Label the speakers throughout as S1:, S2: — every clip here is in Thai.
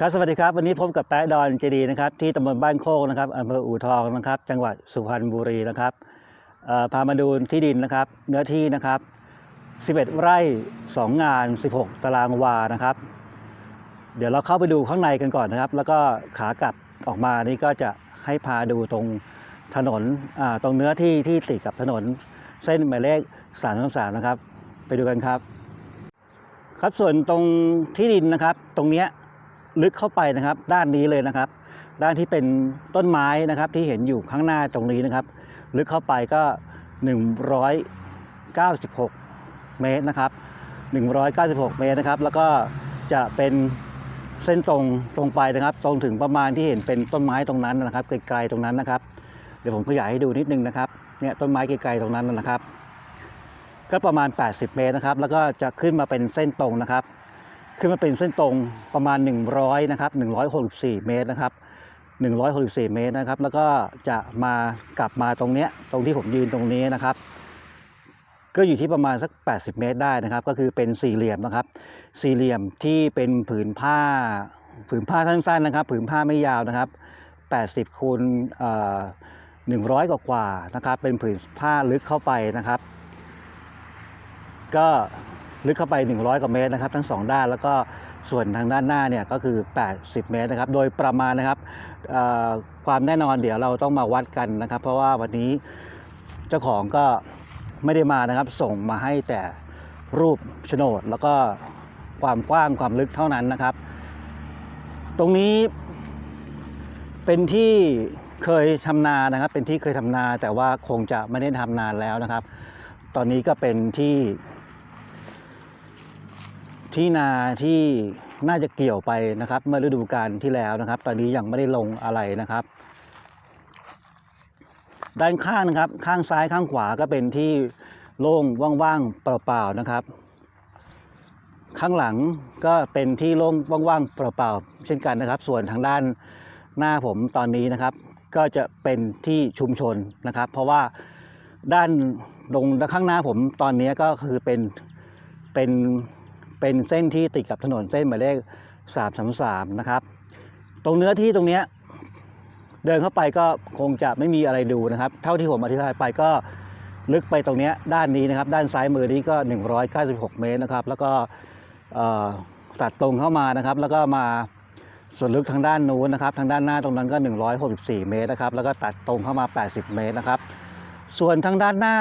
S1: ครับสวัสดีครับวันนี้พบกับแป๊ะดอนเจดีนะครับที่ตำบลบ้านโคกนะครับอำเภออู่ทองนะครับ จังหวัดสุพรรณบุรีนะครับพามาดูที่ดินนะครับ เนื้อที่นะครับ 11 ไร่ 2 งาน 16 ตารางวานะครับ เดี๋ยวเราเข้าไปดูข้างในกันก่อนนะครับ แล้วก็ขากลับออกมานี่ก็จะให้พาดูตรงถนนตรงเนื้อที่ที่ติดกับถนนเส้นหมายเลข333นะครับ ไปดูกันครับ ครับส่วนตรงที่ดินนะครับตรงเนี้ย ลึกเข้าไปนะครับ ด้านนี้เลยนะครับ ด้านที่เป็นต้นไม้นะครับที่เห็นอยู่ข้างหน้าตรงนี้นะครับ ลึกเข้าไปก็ 196 เมตรนะครับ 196 เมตรนะครับ แล้วก็จะเป็นเส้นตรงตรงไปนะครับ ตรงถึงประมาณที่เห็นเป็นต้นไม้ตรงนั้นนะครับไกลๆตรงนั้นนะครับ เดี๋ยวผมขยายให้ดูนิดนึงนะครับเนี่ยต้นไม้ไกลๆตรงนั้นนะครับ ก็ประมาณ 80 เมตรนะครับ แล้วก็จะขึ้นมาเป็นเส้นตรงนะครับ ขึ้นมาเป็นเส้นตรงประมาณ 100นะครับ164 เมตรนะครับ164 เมตรนะครับ แล้วก็จะมากลับมาตรงเนี้ยตรงที่ผมยืนตรงนี้นะครับ ก็อยู่ที่ประมาณสัก 80 เมตรได้นะครับ ก็คือเป็นสี่เหลี่ยมนะครับ สี่เหลี่ยมที่เป็นผืนผ้า ผืนผ้าสั้นๆนะครับ ผืนผ้าไม่ยาวนะครับ 80คูณเอ่อ100กว่ากว่าๆนะครับ เป็นผืนผ้าลึกเข้าไปนะครับ ก็ ลึกเข้าไป 100 กว่าเมตรนะครับ ทั้งสองด้านแล้วก็ส่วนทางด้านหน้าเนี่ยก็คือ 80 เมตรนะครับ โดยประมาณนะครับความแน่นอนเดี๋ยวเราต้องมาวัดกันนะครับ เพราะว่าวันนี้เจ้าของก็ไม่ได้มานะครับ ส่งมาให้แต่รูปโฉนดแล้วก็ความกว้างความลึกเท่านั้นนะครับ ตรงนี้เป็นที่เคยทำนานะครับ เป็นที่เคยทำนาแต่ว่าคงจะไม่ได้ทำนานแล้วนะครับ ตอนนี้ก็เป็นที่ ที่นาที่น่าจะเกี่ยวไปนะครับ เมื่อฤดูกาลที่แล้วนะครับ ตอนนี้ยังไม่ได้ลงอะไรนะครับ ด้านข้างนะครับ ข้างซ้ายข้างขวาก็เป็นที่โล่งว่างๆเปล่าๆนะครับ ข้างหลังก็เป็นที่โล่งว่างๆเปล่าๆเช่นกันนะครับ ส่วนทางด้านหน้าผมตอนนี้นะครับ ก็จะเป็นที่ชุมชนนะครับ เพราะว่าด้านตรงข้างหน้าผมตอนนี้ก็คือเป็นเป็น เป็นเส้นที่ติดกับถนนเส้นหมายเลข333นะครับ ตรงเนื้อที่ตรงเนี้ยเดินเข้าไปก็คงจะไม่มีอะไรดูนะครับ เท่าที่ผมอธิบายไปก็ลึกไปตรงนี้ด้านนี้นะครับ ด้านซ้ายมือนี้ก็ 196 เมตรนะครับ แล้วก็ตัดตรงเข้ามานะครับ แล้วก็มาส่วนลึกทางด้านนู้นนะครับ ทางด้านหน้าตรงนั้นก็ 164 เมตรนะครับ แล้วก็ตัดตรงเข้ามา 80 เมตรนะครับ ส่วนทางด้านหน้า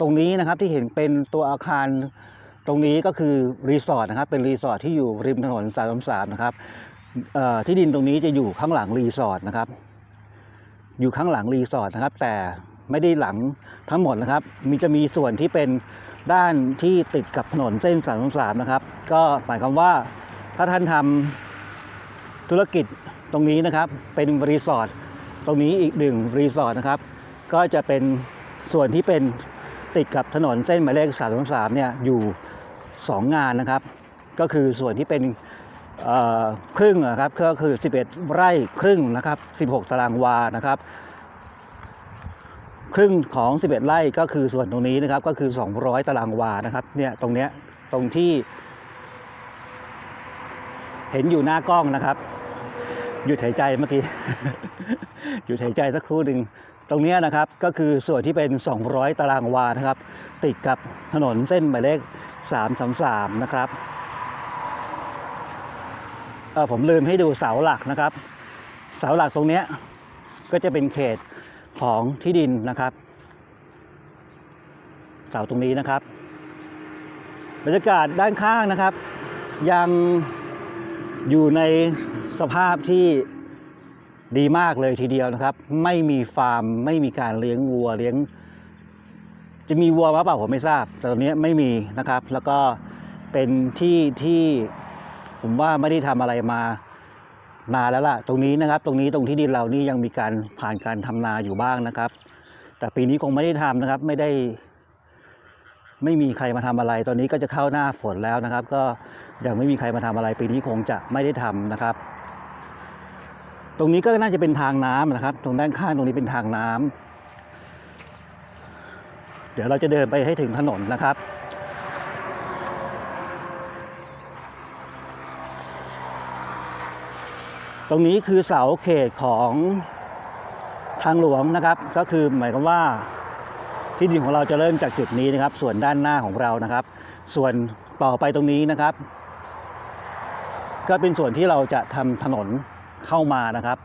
S1: ตรงนี้นะครับที่เห็นเป็นตัวอาคาร ตรงนี้ก็คือรีสอร์ทนะครับเป็นรีสอร์ทที่อยู่ริมถนน333นะครับที่ดินตรงนี้จะอยู่ข้างหลังรีสอร์ทนะครับ อยู่ข้างหลังรีสอร์ทนะครับ แต่ไม่ได้หลังทั้งหมดนะครับ มีจะมีส่วนที่เป็นด้านที่ติดกับถนนเส้น333นะครับ ก็หมายความว่าถ้าท่านทำธุรกิจตรงนี้นะครับ เป็นรีสอร์ทตรงนี้อีกหนึ่งรีสอร์ทนะครับ ก็จะเป็นส่วนที่เป็นติดกับถนนเส้นหมายเลข333เนี่ยอยู่ 2 งานนะครับ ก็คือส่วนที่เป็นครึ่งนะครับก็คือ 11 ไร่ครึ่งนะครับ 16 ตารางวานะครับ ครึ่งของ 11 ไร่ก็คือส่วนตรงนี้นะครับก็คือ 200 ตารางวานะครับเนี่ยตรงเนี้ยตรงที่ เห็นอยู่หน้ากล้องนะครับหยุดหายใจเมื่อกี้หยุดหายใจสักครู่หนึ่ง ตรงนี้นะครับก็คือส่วนที่เป็น 200 ตารางวานะครับ ติดกับถนนเส้นหมายเลข 333 นะครับเออผมลืมให้ดูเสาหลักนะครับ เสาหลักตรงนี้ก็จะเป็นเขตของที่ดินนะครับ เสาตรงนี้นะครับ บรรยากาศด้านข้างนะครับ ยังอยู่ในสภาพที่ ดีมากเลยทีเดียวนะครับ ไม่มีฟาร์มไม่มีการเลี้ยงวัวเลี้ยง จะมีวัวมาเปล่าผมไม่ทราบแต่ตอนนี้ไม่มีนะครับ แล้วก็เป็นที่ที่ผมว่าไม่ได้ทำอะไรมานานแล้วล่ะ ตรงนี้นะครับ ตรงนี้ตรงที่ดินเรานี่ยังมีการผ่านการทำนาอยู่บ้างนะครับ แต่ปีนี้คงไม่ได้ทำนะครับ ไม่ได้ ไม่มีใครมาทำอะไร ตอนนี้ก็จะเข้าหน้าฝนแล้วนะครับ ก็ยังไม่มีใครมาทำอะไร ปีนี้คงจะไม่ได้ทำนะครับ ตรงนี้ก็น่าจะเป็นทางน้ำนะครับ ตรงด้านข้างตรงนี้เป็นทางน้ำเดี๋ยวเราจะเดินไปให้ถึงถนนนะครับ ตรงนี้คือเสาเขตของทางหลวงนะครับ ก็คือหมายความว่าที่ดินของเราจะเริ่มจากจุดนี้นะครับ ส่วนด้านหน้าของเรานะครับ ส่วนต่อไปตรงนี้นะครับ ก็เป็นส่วนที่เราจะทำถนน เข้ามานะครับ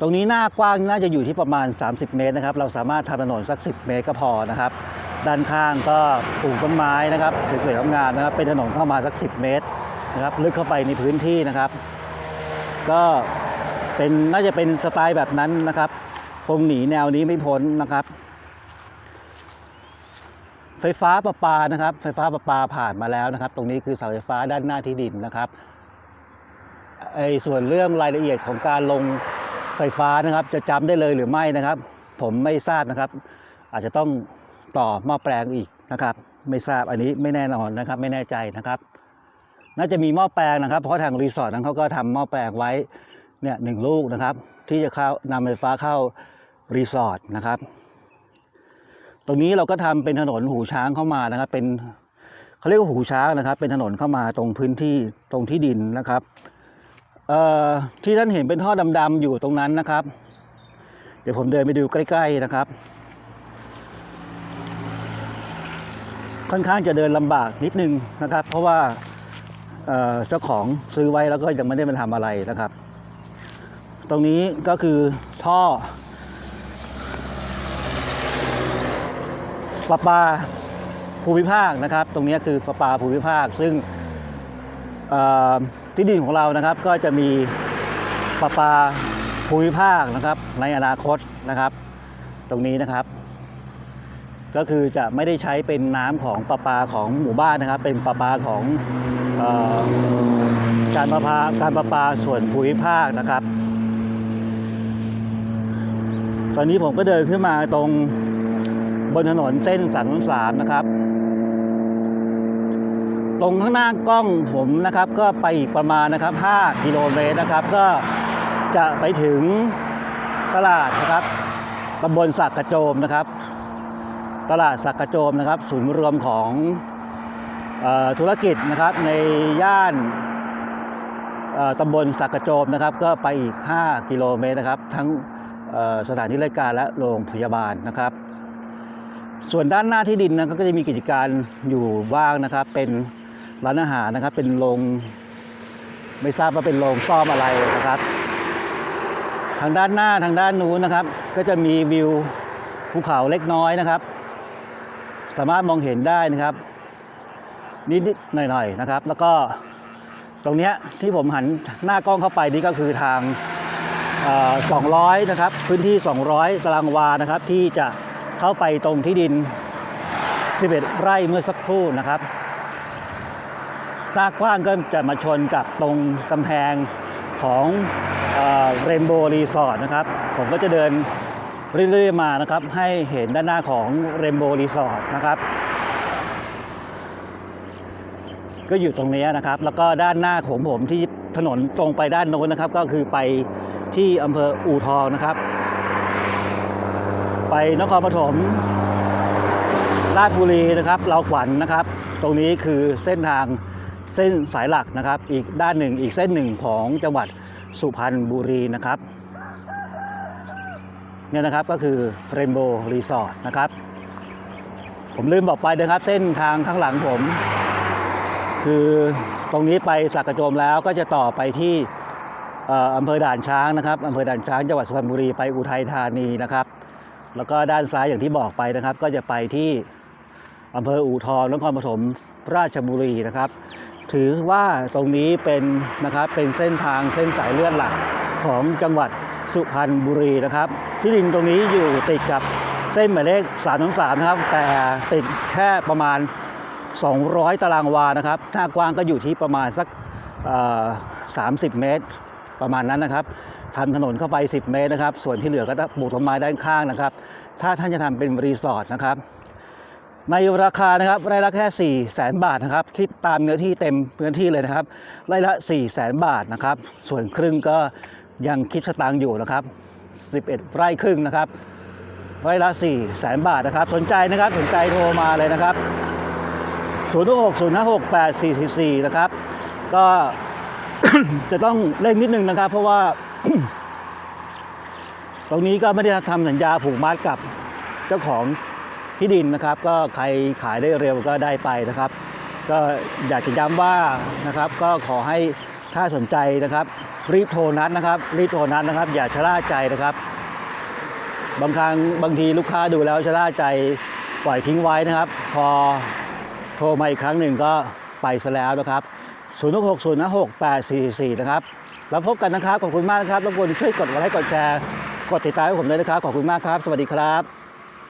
S1: ตรงนี้หน้ากว้างน่าจะอยู่ที่ประมาณ 30 เมตรนะครับ เราสามารถทำถนนสัก 10 เมตรก็พอนะครับ ด้านข้างก็ปลูกต้นไม้นะครับสวยๆงามนะครับ เป็นถนนเข้ามาสัก 10 เมตรนะครับ ลึกเข้าไปในพื้นที่นะครับ ก็เป็นน่าจะเป็นสไตล์แบบนั้นนะครับคงหนีแนวนี้ไม่พ้นนะครับ ไฟฟ้าประปานะครับ ไฟฟ้าประปาผ่านมาแล้วนะครับ ตรงนี้คือเสาไฟฟ้าด้านหน้าที่ดินนะครับ ไอ้ส่วนเรื่องรายละเอียดของการลงไฟฟ้านะครับ จะจำได้เลยหรือไม่นะครับ ผมไม่ทราบนะครับ อาจจะต้องต่อหม้อแปลงอีกนะครับ ไม่ทราบอันนี้ไม่แน่นอนนะครับ ไม่แน่ใจนะครับ น่าจะมีหม้อแปลงนะครับ เพราะทางรีสอร์ทนั้นเขาก็ทำหม้อแปลงไว้เนี่ยหนึ่งลูกนะครับ ที่จะเข้านำไฟฟ้าเข้ารีสอร์ทนะครับ ตรงนี้เราก็ทำเป็นถนนหูช้างเข้ามานะครับ เป็นเขาเรียกว่าหูช้างนะครับ เป็นถนนเข้ามาตรงพื้นที่ตรงที่ดินนะครับ ที่ท่านเห็นเป็นท่อดำๆอยู่ตรงนั้นนะครับ เดี๋ยวผมเดินไปดูใกล้ ๆนะครับ ค่อนข้างจะเดินลำบากนิดนึงนะครับ เพราะว่าเจ้าของซื้อไว้แล้วก็ยังไม่ได้มาทำอะไรนะครับ ตรงนี้ก็คือท่อประปาภูมิภาคนะครับ ตรงนี้คือประปาภูมิภาคซึ่ง ที่ดินของเรานะครับ ก็จะมีประปาภูมิภาคนะครับ ในอนาคตนะครับ ตรงนี้นะครับ ก็คือจะไม่ได้ใช้เป็นน้ำของประปาของหมู่บ้านนะครับ เป็นประปาของออการประปาการประปาส่วนภูมิภาคนะครับ ตอนนี้ผมก็เดินขึ้นมาตรงบนถนนเส้นสามสามนะครับ ตรงข้างหน้ากล้องผมนะครับ ก็ไปอีกประมาณนะครับ 5 กิโลเมตรนะครับ ก็จะไปถึงตลาดนะครับตำบลสักกระโจมนะครับ ตลาดสักกระโจมนะครับ ศูนย์รวมของออธุรกิจนะครับในย่านตำบลสักกระโจมนะครับ ก็ไปอีก 5 กิโลเมตรนะครับ ทั้งสถานที่ราชการและโรงพยาบาลนะครับ ส่วนด้านหน้าที่ดินนะก็จะมีกิจการอยู่บ้างนะครับเป็น ร้านอาหารนะครับ เป็นโรงไม่ทราบว่าเป็นโรงซ่อมอะไรนะครับ ทางด้านหน้าทางด้านนู้นนะครับ ก็จะมีวิวภูเขาเล็กน้อยนะครับ สามารถมองเห็นได้นะครับ นิดๆหน่อยๆนะครับ แล้วก็ตรงเนี้ยที่ผมหันหน้ากล้องเข้าไปนี่ก็คือทางออ200 นะครับ พื้นที่ 200 ตารางวานะครับ ที่จะเข้าไปตรงที่ดิน 11 ไร่เมื่อสักครู่นะครับ หน้ากว้างก็จะมาชนกับตรงกำแพงของเรนโบว์รีสอร์ทนะครับ ผมก็จะเดินเรื่อยๆมานะครับ ให้เห็นด้านหน้าของเรนโบว์รีสอร์ทนะครับ ก็อยู่ตรงนี้นะครับ แล้วก็ด้านหน้าของผมที่ถนนตรงไปด้านโน้นนะครับ ก็คือไปที่อำเภออู่ทองนะครับ ไปนครปฐมราชบุรีนะครับ เราขวัญนะครับ ตรงนี้คือเส้นทาง เส้นสายหลักนะครับ อีกด้านหนึ่งอีกเส้นหนึ่งของจังหวัดสุพรรณบุรีนะครับเนี่ยนะครับก็คือเรนโบว์รีสอร์ทนะครับ ผมลืมบอกไปนะครับ เส้นทางข้างหลังผม คือตรงนี้ไปสักกระโจมแล้วก็จะต่อไปที่เอ่ออำเภอด่านช้างนะครับอำเภอด่านช้างจังหวัดสุพรรณบุรีไปอุทัยธานีนะครับ แล้วก็ด้านซ้ายอย่างที่บอกไปนะครับ ก็จะไปที่อำเภออู่ทองนครปฐมราชบุรีนะครับ ถือว่าตรงนี้เป็นนะครับเป็นเส้นทางเส้นสายเลือดหลักของจังหวัดสุพรรณบุรีนะครับ ที่ดินตรงนี้อยู่ติดกับเส้นหมายเลข3 3นะครับ แต่ติดแค่ประมาณ 200 ตารางวานะครับหน้ากว้างก็อยู่ที่ประมาณสัก30 เมตร ประมาณนั้นนะครับทำถนนเข้าไป 10 เมตรนะครับ ส่วนที่เหลือก็ปลูกต้นไม้ด้านข้างนะครับ ถ้าท่านจะทำเป็นรีสอร์ทนะครับ ในราคานะครับไร่ละแค่ 4 0 0แสนบาทนะครับคิดตามเนื้อที่เต็มพื้นที่เลยนะครับไร่ละ 4 0 0แสนบาทนะครับ ส่วนครึ่งก็ยังคิดสตางค์อยู่นะครับ 11 ไร่ครึ่งนะครับ ไร่ละ 4 0 0แสนบาทนะครับ สนใจนะครับสนใจโทรมาเลยนะครับ 0 6 0 5 6 8 4 4 4 นะครับ ก็จะต้องเร่งนิดนึงนะครับ เพราะว่า ตรงนี้ก็ไม่ได้ทำสัญญาผูกมัดกับเจ้าของ ที่ดินนะครับ ก็ใครขายได้เร็วก็ได้ไปนะครับ ก็อยากจะย้ำว่านะครับก็ขอให้ถ้าสนใจนะครับ รีบโทรนัดนะครับ รีบโทรนัดนะครับ อย่าชะล่าใจนะครับ บางครั้งบางทีลูกค้าดูแล้วชะล่าใจปล่อยทิ้งไว้นะครับ พอโทรมาอีกครั้งหนึ่งก็ไปซะแล้วนะครับ 0 6 6 0 6 8 4 4นะครับ แล้วพบกันนะครับ ขอบคุณมากนะครับรบกวนช่วยกดไลค์กดแชร์ กดติดตามให้ผมด้วยนะครับ ขอบคุณมากครับ สวัสดีครับ